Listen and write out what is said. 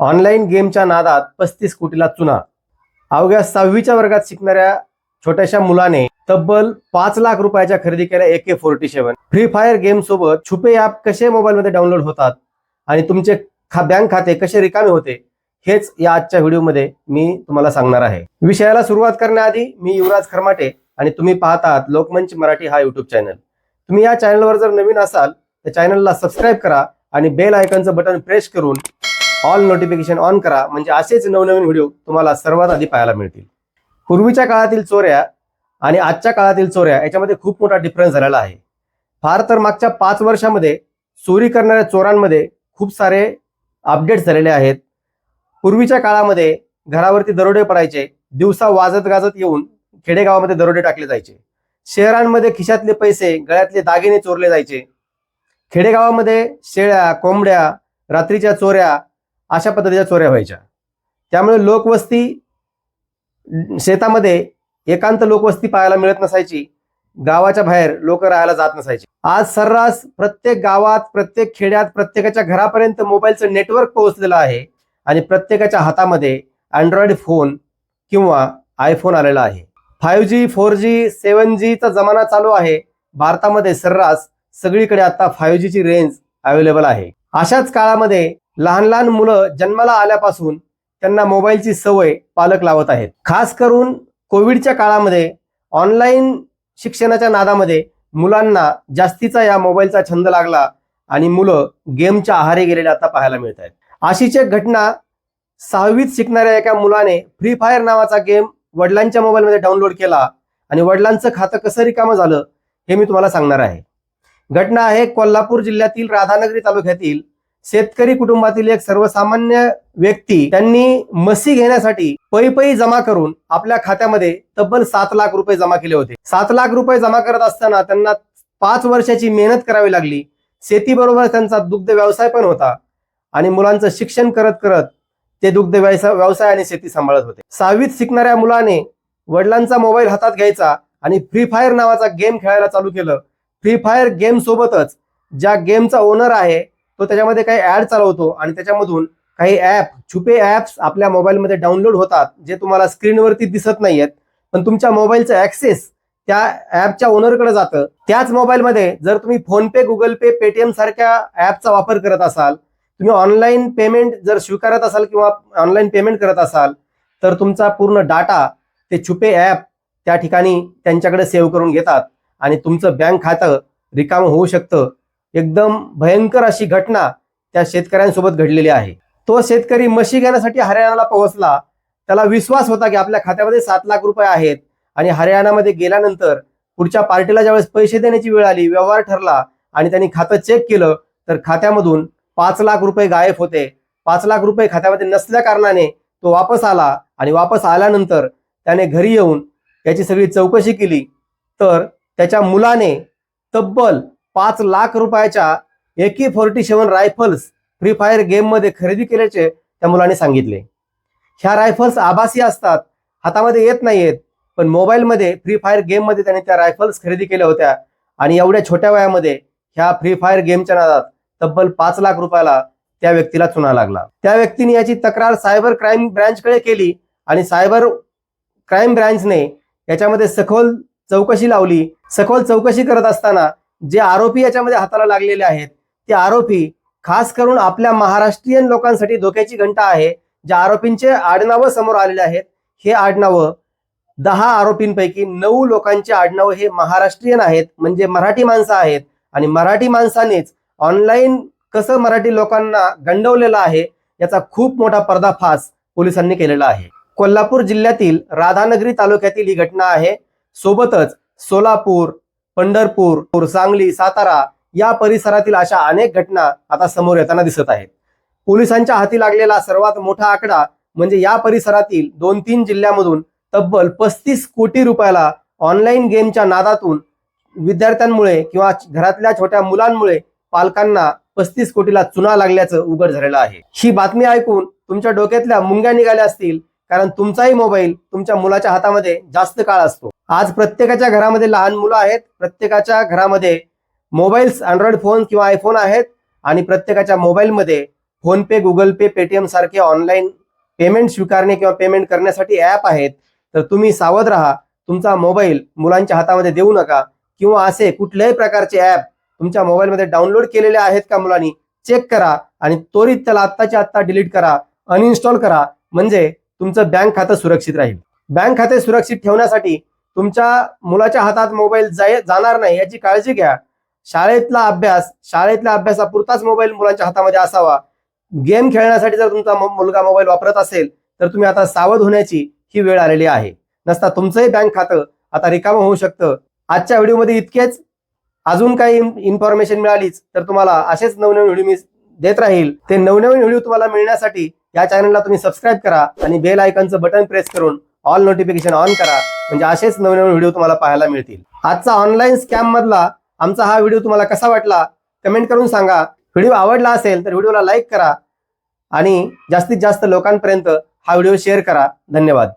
Online गेमच्या नादात पस्तीस कोटीला चुना. अवघ्या सहावीच्या वर्गात शिकणाऱ्या छोट्याशा मुलाने तब्बल पाच लाख रुपयाच्या खरेदी केल्या A K forty seven. Free fire game सोबत छुपे ॲप कसे मोबाईलमध्ये डाउनलोड होतात आणि तुमचे खा बँक खाते कसे रिकामे होते हेच या आजच्या व्हिडिओमध्ये मी तुम्हाला सांगणार आहे. विषयाला सुरुवात करण्याआधी मी युवराज खरमाटे आणि तुम्ही पाहतात लोकमंच मराठी हा युट्यूब चॅनल तुम्ही या चॅनलवर जर नवीन असाल तर चॅनलला सबस्क्राईब करा आणि बेल आयकनचं बटन प्रेस करून ऑल नोटिफिकेशन ऑन करा. म्हणजे असेच नवनवीन व्हिडिओ तुम्हाला सर्वात आधी पाहायला मिळतील. पूर्वीच्या काळातील चोऱ्या आणि आजच्या काळातील चोऱ्या याच्यामध्ये खूप मोठा डिफरन्स झालेला आहे. फार तर मागच्या पाच वर्षामध्ये चोरी करणाऱ्या चोरांमध्ये खूप सारे अपडेट्स झालेले आहेत. पूर्वीच्या काळामध्ये घरावरती दरोडे पडायचे. दिवसा वाजत गाजत येऊन खेडेगावामध्ये दरोडे टाकले जायचे. शहरांमध्ये खिशातले पैसे गळ्यातले दागिने चोरले जायचे. खेडेगावामध्ये शेळ्या कोंबड्या रात्रीच्या चोऱ्या अशा पद्धतीच्या चोऱ्या व्हायच्या. त्यामुळे लोकवस्ती शेतामध्ये एकांत लोकवस्ती पाहायला मिळत नसायची. गावाच्या बाहेर लोक राहायला जात नसायचे. आज सर्रास प्रत्येक गावात प्रत्येक खेड्यात प्रत्येकाच्या घरापर्यंत मोबाईलचं नेटवर्क पोहोचलेलं आहे आणि प्रत्येकाच्या हातामध्ये अँड्रॉइड फोन किंवा आयफोन आलेला आहे. फाईव्ह जी फोर जी सेवन जीचा जमाना चालू आहे. भारतामध्ये सर्रास सगळीकडे आता फाईव्ह जीची रेंज अवेलेबल आहे. अशाच काळामध्ये लहान लहान मुलं जन्माला आल्यापासून त्यांना मोबाईलची सवय पालक लावत आहेत. खास करून कोविडच्या काळामध्ये ऑनलाईन शिक्षणाच्या नादामध्ये मुलांना जास्तीचा या मोबाईलचा छंद लागला आणि मुलं गेमच्या आहारी गेलेले आता पाहायला मिळत आहेत. अशीच एक घटना सहावीत शिकणाऱ्या एका मुलाने फ्री फायर नावाचा गेम वडिलांच्या मोबाईलमध्ये डाउनलोड केला आणि वडिलांचं खातं कसं रिकामं झालं हे मी तुम्हाला सांगणार आहे. घटना आहे कोल्हापूर जिल्ह्यातील राधानगरी तालुक्यातील शेतकरी कुटुंबातील एक सर्वसामान्य व्यक्ती त्यांनी मसी घेण्यासाठी पै पै जमा करून आपल्या खात्यामध्ये तब्बल सात लाख रुपये जमा केले होते. सात लाख रुपये जमा करत असताना त्यांना पाच वर्षाची मेहनत करावी लागली. शेतीबरोबर त्यांचा दुग्ध व्यवसाय पण होता. आणि मुलांचं शिक्षण करत करत ते दुग्ध व्यवसाय व्यवसाय आणि शेती सांभाळत होते. सहावीत शिकणाऱ्या मुलाने वडिलांचा मोबाईल हातात घ्यायचा आणि फ्री फायर नावाचा गेम खेळायला चालू केलं. फ्री फायर गेम सोबतच ज्या गेमचा ओनर आहे तो त्याच्यामध्ये काही ऍड चालवतो आणि त्याच्यामधून काही ऍप छुपे ऍप्स आपल्या मोबाईलमध्ये डाउनलोड होतात जे तुम्हाला स्क्रीनवरती दिसत नाहीयेत. पण तुमच्या मोबाईलचं ऍक्सेस त्या ऍपच्या ओनरकडे जातं. त्याच मोबाईलमध्ये जर तुम्ही फोनपे गुगल पे पेटीएम सारख्या ऍपचा वापर करत असाल तुम्ही ऑनलाईन पेमेंट जर स्वीकारत असाल किंवा ऑनलाईन पेमेंट करत असाल तर तुमचा पूर्ण डाटा ते छुपे ऍप त्या ठिकाणी त्यांच्याकडे सेव्ह करून घेतात आणि तुमचं बँक खातं रिकामं होऊ शकतं. एकदम भयंकर अशी घटना त्या शेतकऱ्यांसोबत घडलेली आहे. तो शेतकरी म्हशी घेण्यासाठी हरियाणाला पोहोचला. त्याला विश्वास होता की आपल्या खात्यामध्ये सात लाख रुपये आहेत आणि हरियाणामध्ये गेल्यानंतर पुढच्या पार्टीला ज्यावेळेस पैसे देण्याची वेळ आली व्यवहार ठरला आणि त्यांनी खातं चेक केलं तर खात्यामधून पाच लाख रुपये गायब होते. पाच लाख रुपये खात्यामध्ये नसल्या कारणाने तो वापस आला आणि वापस आल्यानंतर त्याने घरी येऊन त्याची सगळी चौकशी केली. तर त्याच्या मुलाने तब्बल पाच लाख रुपयाच्या A K forty seven rifles free fire गेममध्ये खरेदी केल्याचे त्या मुलाने सांगितले. ह्या रायफल्स आभासी असतात हातामध्ये येत नाहीयेत पण मोबाईलमध्ये फ्री फायर गेममध्ये त्याने त्या रायफल्स खरेदी केल्या होत्या आणि एवढ्या छोट्या वयामध्ये ह्या फ्री फायर गेमच्या नादात तब्बल पाच लाख रुपयाला त्या व्यक्तीला चुना लागला. त्या व्यक्तीने याची तक्रार सायबर क्राईम ब्रँचकडे केली आणि सायबर क्राईम ब्रँचने याच्यामध्ये सखोल चौकशी लावली. सखोल चौकशी करत असताना जे आरोपी याच्यामध्ये हाताला लागलेले आहेत ते आरोपी खास करून आपल्या महाराष्ट्रीयन लोकांसाठी धोक्याची घंटा आहे ज्या आरोपींचे आडनावं समोर आलेले आहेत हे आडनावं दहा आरोपींपैकी नऊ लोकांचे आडनावं हे महाराष्ट्रीयन आहेत म्हणजे मराठी माणसं आहेत. आणि मराठी माणसानेच ऑनलाईन कसं मराठी लोकांना गंडवलेलं आहे याचा खूप मोठा पर्दाफाश पोलिसांनी केलेला आहे. कोल्हापूर जिल्ह्यातील राधानगरी तालुक्यातील ही घटना आहे. सोबतच सोलापूर पंढरपूर सांगली सातारा या परिसरातील अशा अनेक घटना आता समोर येताना दिसत आहेत. पोलिसांच्या हाती लागलेला सर्वात मोठा आकडा म्हणजे या परिसरातील दोन तीन जिल्ह्यामधून तब्बल पस्तीस कोटी रुपयाला ऑनलाईन गेमच्या नादातून विद्यार्थ्यांमुळे किंवा घरातल्या छोट्या मुलांमुळे पालकांना पस्तीस कोटीला चुना लागल्याचं उघड झालेलं आहे. ही बातमी ऐकून तुमच्या डोक्यातल्या मुंग्या निघाल्या असतील कारण तुमचाही मोबाईल तुमच्या मुलाच्या हातामध्ये जास्त काळ असतो. आज प्रत्येकाच्या घरामध्ये लहान मुलं आहेत प्रत्येकाच्या घरामध्ये मोबाईल्स अँड्रॉइड फोन किंवा आयफोन आहेत आणि प्रत्येकाच्या मोबाईलमध्ये फोनपे गुगल पे पेटीएम सारखे ऑनलाईन पेमेंट स्वीकारणे किंवा पेमेंट करण्यासाठी ॲप आहेत. तर तुम्ही सावध राहा. तुमचा मोबाईल मुलांच्या हातामध्ये देऊ नका किंवा असे कुठल्याही प्रकारचे ॲप तुमच्या मोबाईलमध्ये डाउनलोड केलेले आहेत का मुलांनी चेक करा आणि त्वरित त्याला आत्ताच्या आत्ता डिलीट करा अनइन्स्टॉल करा. म्हणजे तुमचं बँक खातं सुरक्षित राहील. बँक खाते सुरक्षित ठेवण्यासाठी तुमच्या मुलाच्या हातात मोबाईल जाय जाणार नाही याची काळजी घ्या. शाळेतला अभ्यास शाळेतल्या अभ्यासापुरताच मोबाईल मुलांच्या हातामध्ये असावा. गेम खेळण्यासाठी जर तुमचा मुलगा मोबाईल वापरत असेल तर तुम्ही आता सावध होण्याची ही वेळ आलेली आहे. नसता तुमचंही बँक खातं आता रिकामं होऊ शकतं. आजच्या व्हिडिओमध्ये इतकेच. अजून काही इन्फॉर्मेशन मिळालीच तर तुम्हाला असेच नवनवीन व्हिडिओ मी देत राहील. ते नवनवीन व्हिडिओ तुम्हाला मिळण्यासाठी या चॅनलला तुम्ही सबस्क्राईब करा आणि बेल आयकनचं बटन प्रेस करून ऑल नोटिफिकेशन ऑन करा. म्हणजे असेच नवनवीन व्हिडिओ तुम्हाला पाहायला मिळतील. आजचा ऑनलाईन स्कॅम मधला आमचा हा व्हिडिओ तुम्हाला कसा वाटला? कमेंट करून सांगा. व्हिडिओ आवडला असेल तर व्हिडिओला लाईक करा आणि जास्तीत जास्त लोकांपर्यंत हा व्हिडिओ शेअर करा. धन्यवाद.